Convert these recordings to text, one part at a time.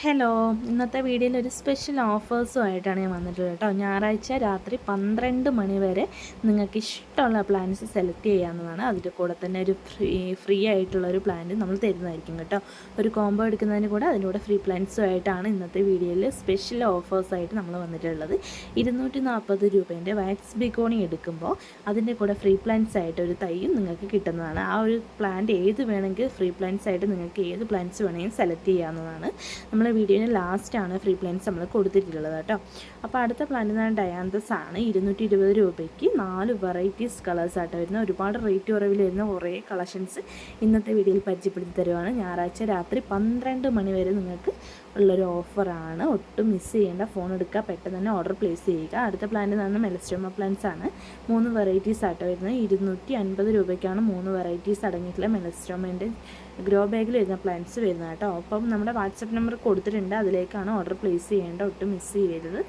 Hello ഇന്നത്തെ വീഡിയോയിൽ ഒരു സ്പെഷ്യൽ ഓഫേഴ്സുമായിട്ടാണ് ഞാൻ വന്നിട്ടുള്ളത് കേട്ടോ. ഞായറാഴ്ച രാത്രി പന്ത്രണ്ട് മണി വരെ നിങ്ങൾക്ക് ഇഷ്ടമുള്ള പ്ലാൻസ് സെലക്ട് ചെയ്യാവുന്നതാണ്. അതിന്റെ കൂടെ തന്നെ ഒരു ഫ്രീ ഫ്രീ ആയിട്ടുള്ള ഒരു പ്ലാൻ നമ്മൾ തരുന്നതായിരിക്കും കേട്ടോ. ഒരു കോംബോ എടുക്കുന്നതിന് കൂടെ അതിന്റെ ഫ്രീ പ്ലാൻസുമായിട്ടാണ് ഇന്നത്തെ വീഡിയോയിൽ സ്പെഷ്യൽ ഓഫേഴ്സായിട്ട് നമ്മൾ വന്നിട്ടുള്ളത്. ഇരുന്നൂറ്റി നാൽപ്പത് രൂപേന്റെ വാക്സ് ബിഗോണി എടുക്കുമ്പോൾ അതിന്റെ കൂടെ ഫ്രീ പ്ലാൻസ് ആയിട്ട് ഒരു തൈയും നിങ്ങൾക്ക് കിട്ടുന്നതാണ്. ആ ഒരു പ്ലാന്റ് ഏത് വേണമെങ്കിൽ ഫ്രീ പ്ലാൻസ് ആയിട്ട് നിങ്ങൾക്ക് ഏത് പ്ലാൻസ് വേണമെങ്കിലും സെലക്ട് ചെയ്യാവുന്നതാണ്. നമ്മൾ വീഡിയോന് ലാസ്റ്റാണ് ഫ്രീ പ്ലാൻസ് നമ്മൾ കൊടുത്തിട്ടുള്ളത് കേട്ടോ. അപ്പോൾ അടുത്ത പ്ലാന്റ് എന്ന് ഡയാന്തസ് ആണ്. ഇരുന്നൂറ്റി ഇരുപത് രൂപയ്ക്ക് നാല് വെറൈറ്റീസ് കളേഴ്സ് ആയിട്ട് വരുന്ന ഒരുപാട് റേറ്റ് കുറവിൽ വരുന്ന കുറേ കളക്ഷൻസ് ഇന്നത്തെ വീഡിയോയിൽ പരിചയപ്പെടുത്തി തരുവാണ്. ഞായറാഴ്ച രാത്രി പന്ത്രണ്ട് മണി വരെ നിങ്ങൾക്ക് ഉള്ളൊരു ഓഫറാണ്. ഒട്ടും മിസ് ചെയ്യേണ്ട. ഫോൺ എടുക്കുക പെട്ടെന്ന് തന്നെ ഓർഡർ പ്ലേസ് ചെയ്യുക. അടുത്ത പ്ലാന്റ് നിന്ന് മെലസ്റ്റോമ പ്ലാന്റ്സ് ആണ്. മൂന്ന് വെറൈറ്റീസ് ആട്ടോ വരുന്നത്. ഇരുന്നൂറ്റി അൻപത് രൂപയ്ക്കാണ് മൂന്ന് വെറൈറ്റീസ് അടങ്ങിയിട്ടുള്ള മെലസ്റ്റോമേന്റെ ഗ്രോ ബാഗിൽ വരുന്ന പ്ലാന്റ്സ് വരുന്നത് കേട്ടോ അപ്പം നമ്മുടെ വാട്സപ്പ് നമ്പർ കൊടുത്തിട്ടുണ്ട്. അതിലേക്കാണ് ഓർഡർ പ്ലേസ് ചെയ്യേണ്ട ഒട്ടും മിസ് ചെയ്യരുത്.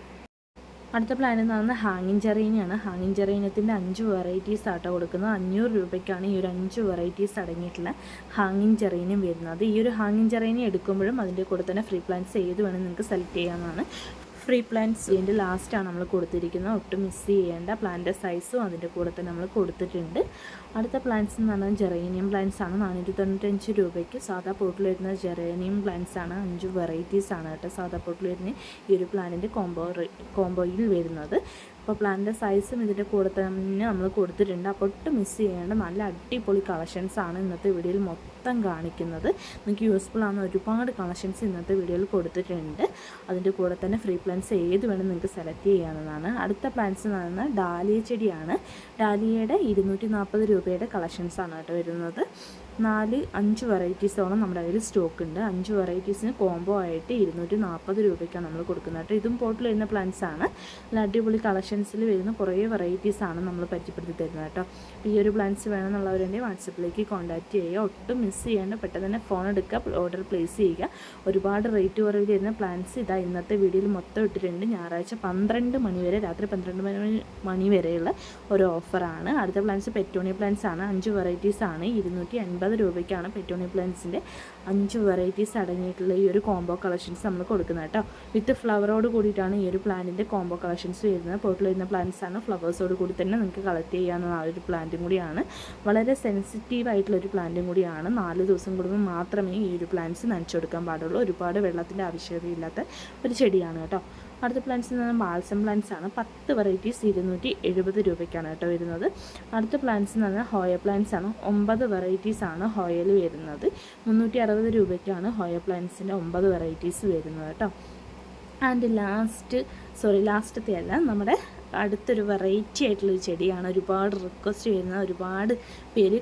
അടുത്ത പ്ലാൻ എന്ന് പറയുന്നത് ഹാങ്ങിങ് ചെറീനയാണ് ഹാങ്ങിങ് ചെറീനത്തിന്റെ അഞ്ച് വെറൈറ്റീസ് ആട്ടോ കൊടുക്കുന്നത്. അഞ്ഞൂറ് രൂപയ്ക്കാണ് ഈ ഒരു അഞ്ച് വെറൈറ്റീസ് അടങ്ങിയിട്ടുള്ള ഹാങ്ങിങ് ചെറീനിയും വരുന്നത്. ഈ ഒരു ഹാങ്ങിങ് ചെറീനി എടുക്കുമ്പോഴും അതിന്റെ കൂടെ തന്നെ ഫ്രീ പ്ലാൻസ് ഏത് വേണമെങ്കിൽ നിങ്ങൾക്ക് സെലക്ട് ചെയ്യാവുന്നതാണ്. ഫ്രീ പ്ലാന്റ്സ് ഇതിന്റെ ലാസ്റ്റാണ് നമ്മൾ കൊടുത്തിരിക്കുന്നത്. ഒട്ടും മിസ് ചെയ്യേണ്ട. പ്ലാന്റ് സൈസും അതിന്റെ കൂടെ തന്നെ നമ്മൾ കൊടുത്തിട്ടുണ്ട്. അടുത്ത പ്ലാന്റ്സ് എന്ന് പറഞ്ഞാൽ ജെറേനിയം പ്ലാന്റ്സ് ആണ്. നാനൂറ്റി തൊണ്ണൂറ്റഞ്ച് രൂപയ്ക്ക് സാധാ പോട്ടിൽ വരുന്ന ജെറേനിയം പ്ലാന്റ്സ് ആണ്. അഞ്ച് വെറൈറ്റീസ് ആണ് കേട്ടോ സാധാ പോട്ടിൽ വരുന്ന ഈ ഒരു പ്ലാന്റിന്റെ കോംബോ കോംബോയിൽ വരുന്നത്. അപ്പോൾ പ്ലാന്റിന്റെ സൈസും ഇതിന്റെ കൂടെ തന്നെ നമ്മൾ കൊടുത്തിട്ടുണ്ട്. അപ്പോൾ ഒട്ടും മിസ് ചെയ്യേണ്ട നല്ല അടിപൊളി കളക്ഷൻസ് ആണ് ഇന്നത്തെ വീഡിയോയിൽ മൊത്തം കാണിക്കുന്നത്. നിങ്ങൾക്ക് യൂസ്ഫുൾ ആവുന്ന ഒരുപാട് കളക്ഷൻസ് ഇന്നത്തെ വീഡിയോയിൽ കൊടുത്തിട്ടുണ്ട്. അതിന്റെ കൂടെ തന്നെ ഫ്രീ പ്ലാൻസ് ഏത് വേണം നിങ്ങൾക്ക് സെലക്ട് ചെയ്യാവുന്നതാണ്. അടുത്ത പ്ലാൻസ് എന്ന് പറയുന്നത് ഡാലിയ ചെടിയാണ്. ഡാലിയയുടെ ഇരുന്നൂറ്റി നാൽപ്പത് രൂപയുടെ കളക്ഷൻസ് ആണ് കേട്ടോ വരുന്നത്. നാല് അഞ്ച് വെറൈറ്റീസോളം നമ്മുടെ കയ്യിൽ സ്റ്റോക്ക് ഉണ്ട്. അഞ്ച് വെറൈറ്റീസിന് കോംബോ ആയിട്ട് ഇരുന്നൂറ്റി നാൽപ്പത് രൂപയ്ക്കാണ് നമ്മൾ കൊടുക്കുന്നത് കേട്ടോ. ഇതും പോട്ടിൽ വരുന്ന പ്ലാന്റ്സ് ആണ്. നല്ല അടിപൊളി കളക്ഷൻസിൽ വരുന്ന കുറേ വെറൈറ്റീസ് ആണ് നമ്മൾ പരിചയപ്പെടുത്തി തരുന്നത് കേട്ടോ. ഈ ഒരു പ്ലാന്റ്സ് വേണമെന്നുള്ളവരുണ്ടെങ്കിൽ വാട്സപ്പിലേക്ക് കോൺടാക്റ്റ് ചെയ്യുക. ഒട്ടും മിസ് ചെയ്യേണ്ട പെട്ടെന്ന് തന്നെ ഫോൺ എടുക്കുക ഓർഡർ പ്ലേസ് ചെയ്യുക. ഒരുപാട് റേറ്റ് കുറവിൽ വരുന്ന പ്ലാന്റ്സ് ഇതാ ഇന്നത്തെ വീഡിയോയിൽ മൊത്തം ഇട്ടിട്ടുണ്ട്. ഞായറാഴ്ച പന്ത്രണ്ട് മണി വരെ രാത്രി പന്ത്രണ്ട് മണി വരെയുള്ള ഒരു ഓഫറാണ് അടുത്ത പ്ലാന്റ്സ് പെറ്റോണി പ്ലാന്റ്സ് ആണ്. അഞ്ച് വെറൈറ്റീസ് ആണ്. ഇരുന്നൂറ്റി അൻപത് രൂപയ്ക്കാണ് പെറ്റോണി പ്ലാന്റ്സിന്റെ അഞ്ച് വെറൈറ്റീസ് അടങ്ങിയിട്ടുള്ള ഈ ഒരു കോംബോ കളക്ഷൻസ് നമ്മൾ കൊടുക്കുന്നത് കേട്ടോ. വിത്ത് ഫ്ലവറോട് കൂടിയിട്ടാണ് ഈ ഒരു പ്ലാന്റിന്റെ കോംബോ കളക്ഷൻസ് വരുന്നത്. പോട്ടിൽ വരുന്ന പ്ലാന്റ്സ് ആണ് ഫ്ലവേഴ്സോട് കൂടി തന്നെ നിങ്ങൾക്ക് കളക്ട് ചെയ്യാവുന്ന ആ ഒരു പ്ലാന്റും കൂടിയാണ്. വളരെ സെൻസിറ്റീവ് ആയിട്ടുള്ള ഒരു പ്ലാന്റും കൂടിയാണ്. നാല് ദിവസം കൂടുമ്പോൾ മാത്രമേ ഈ ഒരു പ്ലാന്റ്സ് നനച്ചു കൊടുക്കാൻ പാടുള്ളൂ. ഒരുപാട് വെള്ളത്തിന്റെ ആവശ്യകതയില്ലാത്ത ഒരു ചെടിയാണ് കേട്ടോ. അടുത്ത പ്ലാന്റ്സ് എന്ന് പറഞ്ഞാൽ ബാൽസം പ്ലാന്റ്സ് ആണ്. പത്ത് വെറൈറ്റീസ് ഇരുന്നൂറ്റി എഴുപത് രൂപയ്ക്കാണ് കേട്ടോ വരുന്നത്. അടുത്ത പ്ലാന്റ്സ് എന്ന് പറഞ്ഞാൽ ഹോയ പ്ലാന്റ്സ് ആണ്. ഒമ്പത് വെറൈറ്റീസ് ആണ് ഹോയൽ വരുന്നത്. മുന്നൂറ്റി അറുപത് രൂപയ്ക്കാണ് ഹോയ പ്ലാന്റ്സിന്റെ ഒമ്പത് വെറൈറ്റീസ് വരുന്നത് കേട്ടോ. ആൻഡ് ലാസ്റ്റ് സോറി ലാസ്റ്റത്തെ അല്ല നമ്മുടെ അടുത്തൊരു വെറൈറ്റി ആയിട്ടുള്ളൊരു ചെടിയാണ്. ഒരുപാട് റിക്വസ്റ്റ് ചെയ്യുന്ന ഒരുപാട് പേര്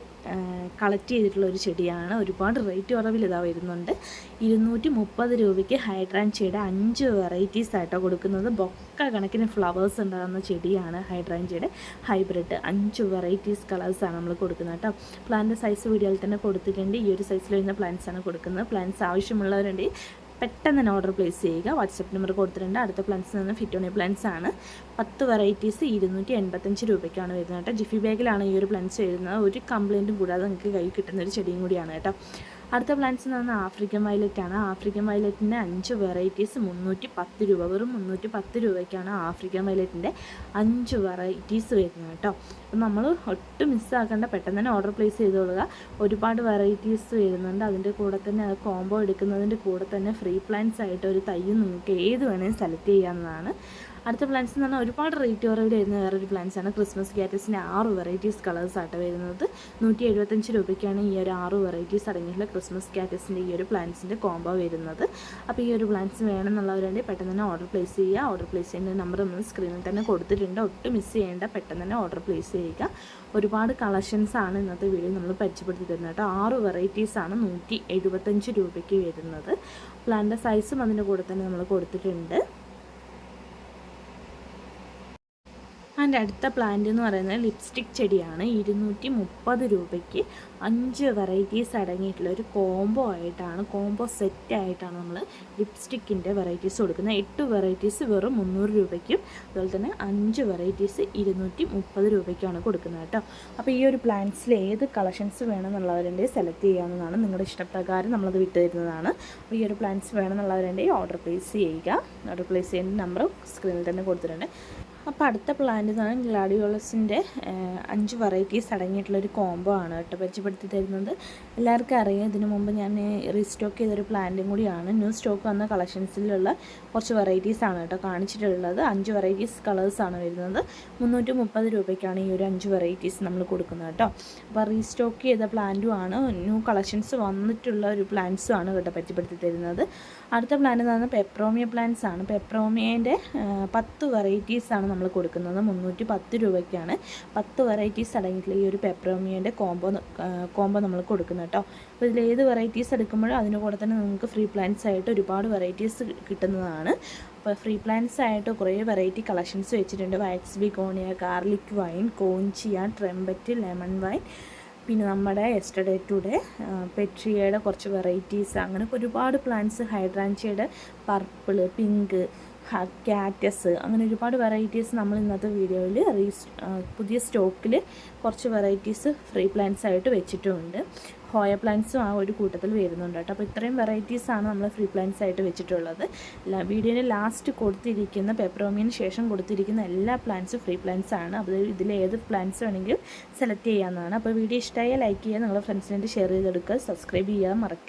കളക്ട് ചെയ്തിട്ടുള്ള ഒരു ചെടിയാണ്. ഒരുപാട് റേറ്റ് കുറവിൽ ഇതാ വരുന്നുണ്ട്. ഇരുന്നൂറ്റി മുപ്പത് രൂപയ്ക്ക് ഹൈഡ്രാൻചിയുടെ അഞ്ച് വെറൈറ്റീസ് ആയിട്ടോ കൊടുക്കുന്നത്. ബൊക്ക കണക്കിന് ഫ്ലവേഴ്സ് ഉണ്ടാകുന്ന ചെടിയാണ് ഹൈഡ്രാൻചിയുടെ ഹൈബ്രിഡ് അഞ്ച് വെറൈറ്റീസ് കളേഴ്സാണ് നമ്മൾ കൊടുക്കുന്നത് കേട്ടോ. പ്ലാന്റ് സൈസ് വീഡിയോയിൽ തന്നെ കൊടുത്തിട്ടുണ്ട്. ഈ ഒരു സൈസിൽ വരുന്ന പ്ലാന്റ്സാണ് കൊടുക്കുന്നത്. പ്ലാന്റ്സ് ആവശ്യമുള്ളവരുണ്ടെങ്കിൽ പെട്ടെന്ന് തന്നെ ഓർഡർ പ്ലേസ് ചെയ്യുക. വാട്സപ്പ് നമ്പർ കൊടുത്തിട്ടുണ്ട്. അടുത്ത പ്ലാൻസ് നിന്ന് ഫിറ്റോണി പ്ലാൻസ് ആണ്. പത്ത് വെറൈറ്റീസ് ഇരുന്നൂറ്റി എൺപത്തഞ്ച് രൂപയ്ക്കാണ് വരുന്നത് കേട്ടോ. ജിഫി ബാഗിലാണ് ഈ ഒരു പ്ലാൻസ് വരുന്നത്. ഒരു കംപ്ലയിന്റും കൂടാതെ നിങ്ങൾക്ക് കൈ കിട്ടുന്ന ഒരു ചെടിയും കൂടിയാണ് കേട്ടോ. അടുത്ത പ്ലാന്റ്സ് എന്ന് പറഞ്ഞാൽ ആഫ്രിക്കൻ ആണ്. ആഫ്രിക്കൻ വയലറ്റിന്റെ അഞ്ച് വെറൈറ്റീസ് മുന്നൂറ്റി പത്ത് രൂപ വെറും മുന്നൂറ്റി പത്ത് രൂപയ്ക്കാണ് ആഫ്രിക്കൻ വയലറ്റിന്റെ അഞ്ച് വെറൈറ്റീസ് വരുന്നത് കേട്ടോ. അപ്പം നമ്മൾ ഒട്ടും മിസ്സാക്കേണ്ട പെട്ടെന്ന് തന്നെ ഓർഡർ പ്ലേസ് ചെയ്തോളുക. ഒരുപാട് വെറൈറ്റീസ് വരുന്നുണ്ട്. അതിന്റെ കൂടെ തന്നെ കോംബോ എടുക്കുന്നതിന്റെ കൂടെ തന്നെ ഫ്രീ പ്ലാന്റ്സ് ആയിട്ട് ഒരു തയ്യും നിങ്ങൾക്ക് ഏത് വേണേലും സെലക്ട് ചെയ്യാവുന്നതാണ്. അടുത്ത പ്ലാന്റ്സ് എന്ന് പറഞ്ഞാൽ ഒരുപാട് റേറ്റ് കുറവിൽ വരുന്ന വേറൊരു ആണ്. ക്രിസ്മസ് ക്യാറ്റസിന്റെ ആറ് വെറൈറ്റീസ് കളേഴ്സ് ആയിട്ട് വരുന്നത്. നൂറ്റി എഴുപത്തഞ്ച് രൂപയ്ക്കാണ് ഈ ഒരു ആറ് വെറൈറ്റീസ് അടങ്ങിയിട്ടുള്ള ക്രിസ്മസ് ക്യാറ്റസിന്റെ ഈ ഒരു പ്ലാന്റ്സിന്റെ കോംബോ വരുന്നത്. അപ്പോൾ ഈ ഒരു പ്ലാന്റ്സ് വേണമെന്നുള്ളവരുണ്ടെങ്കിൽ പെട്ടെന്ന് തന്നെ ഓർഡർ പ്ലേസ് ചെയ്യുക. ഓർഡർ പ്ലേസ് ചെയ്യുന്ന നമ്പർ നമ്മൾ സ്ക്രീനിൽ തന്നെ കൊടുത്തിട്ടുണ്ട്. ഒട്ടും മിസ് ചെയ്യേണ്ട പെട്ടെന്ന് തന്നെ ഓർഡർ പ്ലേസ് ചെയ്യുക. ഒരുപാട് കളക്ഷൻസ് ആണ് ഇന്നത്തെ വീഡിയോ നമ്മൾ പരിചയപ്പെടുത്തി തരുന്നത് കേട്ടോ. ആറ് വെറൈറ്റീസാണ് നൂറ്റി എഴുപത്തഞ്ച് രൂപയ്ക്ക് വരുന്നത്. പ്ലാന്റിന്റെ സൈസും അതിന്റെ കൂടെ തന്നെ നമ്മൾ കൊടുത്തിട്ടുണ്ട്. അതിന്റെ അടുത്ത പ്ലാന്റ് എന്ന് പറയുന്നത് ലിപ്സ്റ്റിക് ചെടിയാണ്. ഇരുന്നൂറ്റി മുപ്പത് രൂപയ്ക്ക് അഞ്ച് വെറൈറ്റീസ് അടങ്ങിയിട്ടുള്ള ഒരു കോംബോ ആയിട്ടാണ് കോംബോ സെറ്റ് ആയിട്ടാണ് നമ്മൾ ലിപ്സ്റ്റിക്കിന്റെ വെറൈറ്റീസ് കൊടുക്കുന്നത്. എട്ട് വെറൈറ്റീസ് വെറും മുന്നൂറ് രൂപയ്ക്കും അതുപോലെ തന്നെ അഞ്ച് വെറൈറ്റീസ് ഇരുന്നൂറ്റി മുപ്പത് രൂപയ്ക്കാണ് കൊടുക്കുന്നത് കേട്ടോ. അപ്പോൾ ഈ ഒരു പ്ലാന്റ്സിൽ ഏത് കളക്ഷൻസ് വേണമെന്നുള്ളവരുടെ സെലക്ട് ചെയ്യാവുന്നതാണ് നിങ്ങളുടെ ഇഷ്ടപ്രകാരം നമ്മളത് വിട്ടു തരുന്നതാണ്. അപ്പോൾ ഈ ഒരു പ്ലാന്റ്സ് വേണമെന്നുള്ളവരുടെ ഓർഡർ പ്ലേസ് ചെയ്യുക. ഓർഡർ പ്ലേസ് ചെയ്യുന്ന നമ്പർ സ്ക്രീനിൽ തന്നെ കൊടുത്തിട്ടുണ്ട്. അപ്പോൾ അടുത്ത പ്ലാന്റ് പറഞ്ഞാൽ ഗ്ലാഡിയോളസിന്റെ അഞ്ച് വെറൈറ്റീസ് അടങ്ങിയിട്ടുള്ളൊരു കോംബോ ആണ് കേട്ടോ പരിചയപ്പെടുത്തി തരുന്നത്. എല്ലാവർക്കും അറിയാം ഇതിനു മുമ്പ് ഞാൻ റീസ്റ്റോക്ക് ചെയ്തൊരു പ്ലാന്റും കൂടിയാണ്. ന്യൂ സ്റ്റോക്ക് വന്ന കളക്ഷൻസിലുള്ള കുറച്ച് വെറൈറ്റീസ് ആണ് കേട്ടോ കാണിച്ചിട്ടുള്ളത്. അഞ്ച് വെറൈറ്റീസ് കളേഴ്സാണ് വരുന്നത്. മുന്നൂറ്റി മുപ്പത് രൂപയ്ക്കാണ് ഈ ഒരു അഞ്ച് വെറൈറ്റീസ് നമ്മൾ കൊടുക്കുന്നത് കേട്ടോ. അപ്പോൾ റീസ്റ്റോക്ക് ചെയ്ത പ്ലാന്റും ആണ്. ന്യൂ കളക്ഷൻസ് വന്നിട്ടുള്ള ഒരു പ്ലാന്റ്സും ആണ് കേട്ടോ പരിചയപ്പെടുത്തി തരുന്നത്. അടുത്ത പ്ലാന്റ് എന്ന് പറഞ്ഞാൽ പെപ്രോമിയ പ്ലാന്റ്സ് ആണ്. പെപ്രോമിയേന്റെ പത്ത് ആണ് നമ്മൾ കൊടുക്കുന്നത്. മുന്നൂറ്റി പത്ത് രൂപയ്ക്കാണ്. പത്ത് വെറൈറ്റീസ് അടങ്ങിയിട്ടുള്ള ഈ ഒരു പെപ്പറോമിയന്റെ കോംബോ കോംബോ നമ്മൾ കൊടുക്കുന്നത് കേട്ടോ അപ്പോൾ ഇതിൽ ഏത് വെറൈറ്റീസ് എടുക്കുമ്പോഴും അതിന്റെ കൂടെ തന്നെ നമുക്ക് ഫ്രീ പ്ലാന്റ്സ് ആയിട്ട് ഒരുപാട് വെറൈറ്റീസ് കിട്ടുന്നതാണ്. അപ്പോൾ ഫ്രീ പ്ലാന്റ്സ് ആയിട്ട് കുറേ വെറൈറ്റി കളക്ഷൻസ് വെച്ചിട്ടുണ്ട്. വാക്സ് ബിഗോണിയ ഗാർലിക് വൈൻ കോഞ്ചിയ ട്രെമ്പറ്റ് ലെമൺ വൈൻ പിന്നെ നമ്മുടെ എസ്റ്റഡേ ടുഡേ പെട്രിയയുടെ കുറച്ച് വെറൈറ്റീസ് അങ്ങനെ ഒരുപാട് പ്ലാന്റ്സ് ഹൈഡ്രാഞ്ചിയുടെ പർപ്പിൾ പിങ്ക് ക്യാറ്റസ് അങ്ങനെ ഒരുപാട് വെറൈറ്റീസ് നമ്മൾ ഇന്നത്തെ വീഡിയോയിൽ പുതിയ സ്റ്റോക്കിൽ കുറച്ച് വെറൈറ്റീസ് ഫ്രീ പ്ലാന്റ്സ് ആയിട്ട് വെച്ചിട്ടുമുണ്ട് ഹോയ പ്ലാന്റ്സും ആ ഒരു കൂട്ടത്തിൽ വരുന്നുണ്ട് കേട്ടോ. അപ്പോൾ ഇത്രയും വെറൈറ്റീസാണ് നമ്മൾ ഫ്രീ പ്ലാന്റ്സ് ആയിട്ട് വെച്ചിട്ടുള്ളത്. വീഡിയോയിൽ ലാസ്റ്റ് കൊടുത്തിരിക്കുന്ന പെപ്പറോമിയന് ശേഷം കൊടുത്തിരിക്കുന്ന എല്ലാ പ്ലാന്റ്സും ഫ്രീ പ്ലാന്റ്സ് ആണ്. അപ്പോൾ ഇതിൽ ഏത് പ്ലാന്റ്സ് വേണമെങ്കിലും സെലക്ട് ചെയ്യാവുന്നതാണ്. അപ്പോൾ വീഡിയോ ഇഷ്ടമായ ലൈക്ക് ചെയ്യുക നിങ്ങളുടെ ഫ്രണ്ട്സിനായിട്ട് ഷെയർ ചെയ്തെടുക്കുക. സബ്സ്ക്രൈബ് ചെയ്യാൻ മറക്കുക